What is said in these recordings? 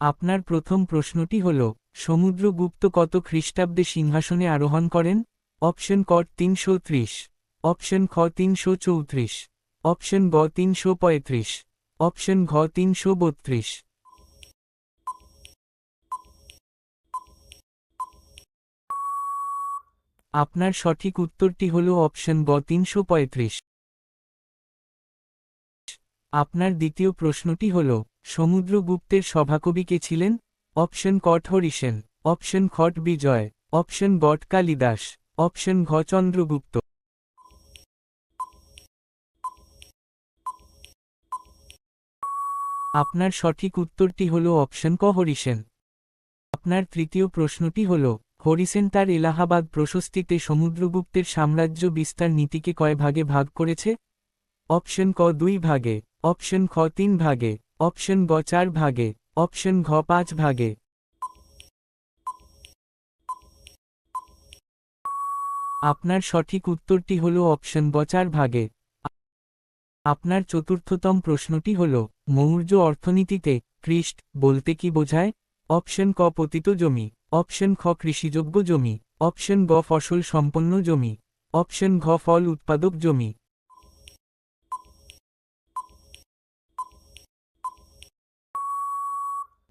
আপনার প্রথম প্রশ্নটি হল, সমুদ্রগুপ্ত কত খ্রিস্টাব্দে সিংহাসনে আরোহণ করেন? অপশন ক, তিনশো ত্রিশ। অপশন খ, তিনশো চৌত্রিশ। অপশন গ, তিনশো পঁয়ত্রিশ। অপশন ঘ, তিনশো বত্রিশ। আপনার সঠিক উত্তরটি হল অপশন গ, তিনশো পঁয়ত্রিশ। আপনার দ্বিতীয় প্রশ্নটি হল, সমুদ্রগুপ্তের সভাকবি কে ছিলেন? অপশন কট হরিসেন অপশন খট বিজয়, অপশন বট কালিদাস, অপশন ঘ চন্দ্রগুপ্ত। আপনার সঠিক উত্তরটি হল অপশন ক হরিসেন। আপনার তৃতীয় প্রশ্নটি হল, হরিসেন তার এলাহাবাদ প্রশস্তিতে সমুদ্রগুপ্তের সাম্রাজ্য বিস্তার নীতিকে কয় ভাগে ভাগ করেছে? অপশন ক দুই ভাগে অপশন খ তিন ভাগে, অপশন গ চার ভাগে, অপশন ঘ পাঁচ ভাগে। আপনার সঠিক উত্তরটি হল অপশন ব চার ভাগে। আপনার চতুর্থতম প্রশ্নটি হল, মৌর্য অর্থনীতিতে খ্রিস্ট বলতে কি বোঝায়? অপশন ক পতিত জমি, অপশন খ কৃষিযোগ্য জমি, অপশন গ ফসল সম্পন্ন জমি, অপশন ঘ ফল উৎপাদক জমি।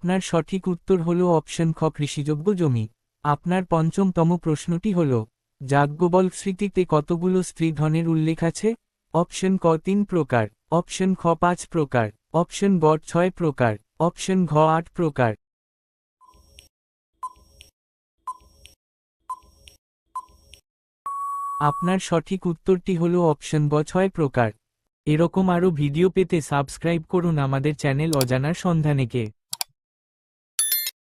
আপনার সঠিক উত্তর হল অপশন খ, কৃষিযোগ্য জমি। আপনার পঞ্চমতম প্রশ্নটি হল, যাজ্ঞবল স্মৃতিতে কতগুলো স্ত্রীধনের উল্লেখ আছে? অপশন ক, তিন প্রকার। অপশন খ, পাঁচ প্রকার। অপশন গ, ছয় প্রকার। অপশন ঘ, আট প্রকার। আপনার সঠিক উত্তরটি হল অপশন ব ছয় প্রকার। এরকম আরও ভিডিও পেতে সাবস্ক্রাইব করুন আমাদের চ্যানেল অজানার সন্ধানেকে।